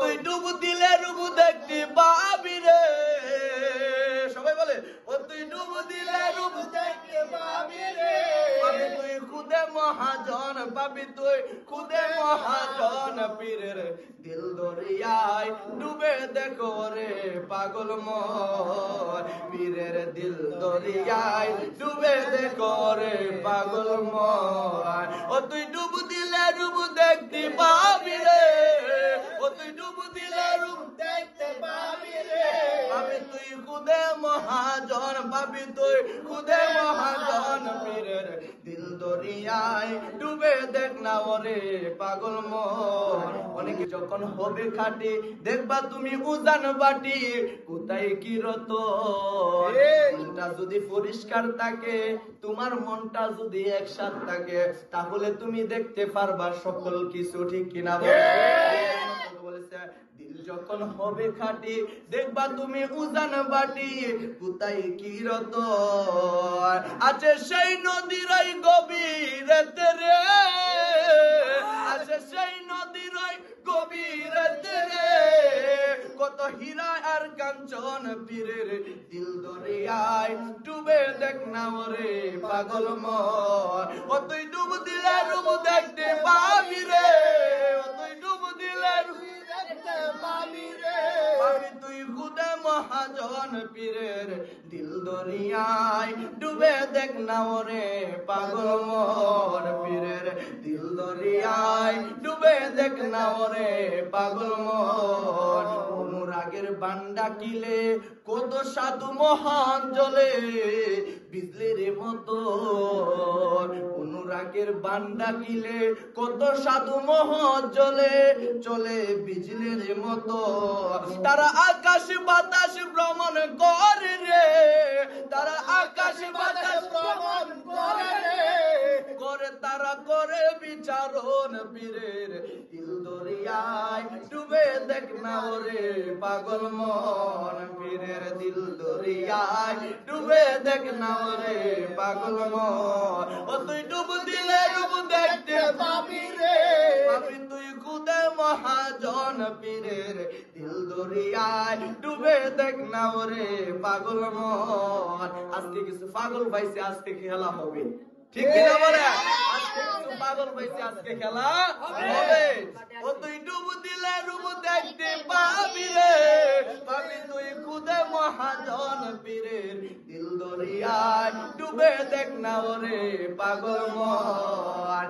তুই ডুবু দিলে ডুবু দেখতে পাবি রে। সবাই বলে, ও তুই দিলে দেখতে পাবি রে। তুই খুদে মহাজন পাবি তুই খুদে মহাজন দিল দরিয়ায় ডুবে দেখো রে পাগল পীরের দিল দরিয়ায় ডুবে দেখো রে পাগল মন। ও তুই ডুবু দিলে ডুবু দেখতে খুদে মহাজন পাবি তুই খুদে মহাজন পীরের দিল দরিয়ায় ডুবে দেখ না ওরে পাগল মন অনেকে যখন হবে খাটি দেখবা তুমি উজান বাটি কোথায় কি রত মনটা যদি পরিষ্কার থাকে তোমার মনটা যদি একসাথ থাকে তাহলে তুমি দেখতে পারবা সকল কিছু ঠিক কিনা বলো? দিল যখন হবে দেখবা তুমি উজান বাটি। কোথায় কি রত? আছে সেই রে। কত হীরা আর কাঞ্চন পীরের দিল ডুবে দেখ না পাগল ও তুই ডুব দিলে ডুব দেখতে পাবি মহাজন পীরের দিল দরিয়ায় ডুবে দেখ না ওরে পাগল মন পীরের দিল দরিয়ায় ডুবে দেখ না ওরে পাগল মন অনুরাগের বান্ডা কিলে কত সাধু মহান জলে বিজলির মতো অনুরাগের বান্ডা কিলে কত সাধু মহৎ জলে চলে বিজলির মতো তারা আকাশ বাতাস ভ্রমণ করে রে। তারা আকাশ বাতাস ভ্রমণ করে রে। করে তারা করে বিচারণ পীরের না ওরে পাগল মন পীরের দিল দরিয়ায়। ডুবে দেখ না ওরে পাগল মন। ও তুই ডুব দিলে ডুব দেখতে পাবি রে। পাবি তুই খুদে মহাজন পীরের দিল দরিয়ায়। ডুবে দেখ না ওরে পাগল মন। আজকে কিছু পাগল পাইছে আজকে খেলা হবে। ঠিক কিনা বলে? আজকে কিছু পাগল পাইছে আজকে খেলা হবে। ও তুই দরিয়ায় ডুবে দেখ না ওরে পাগল মন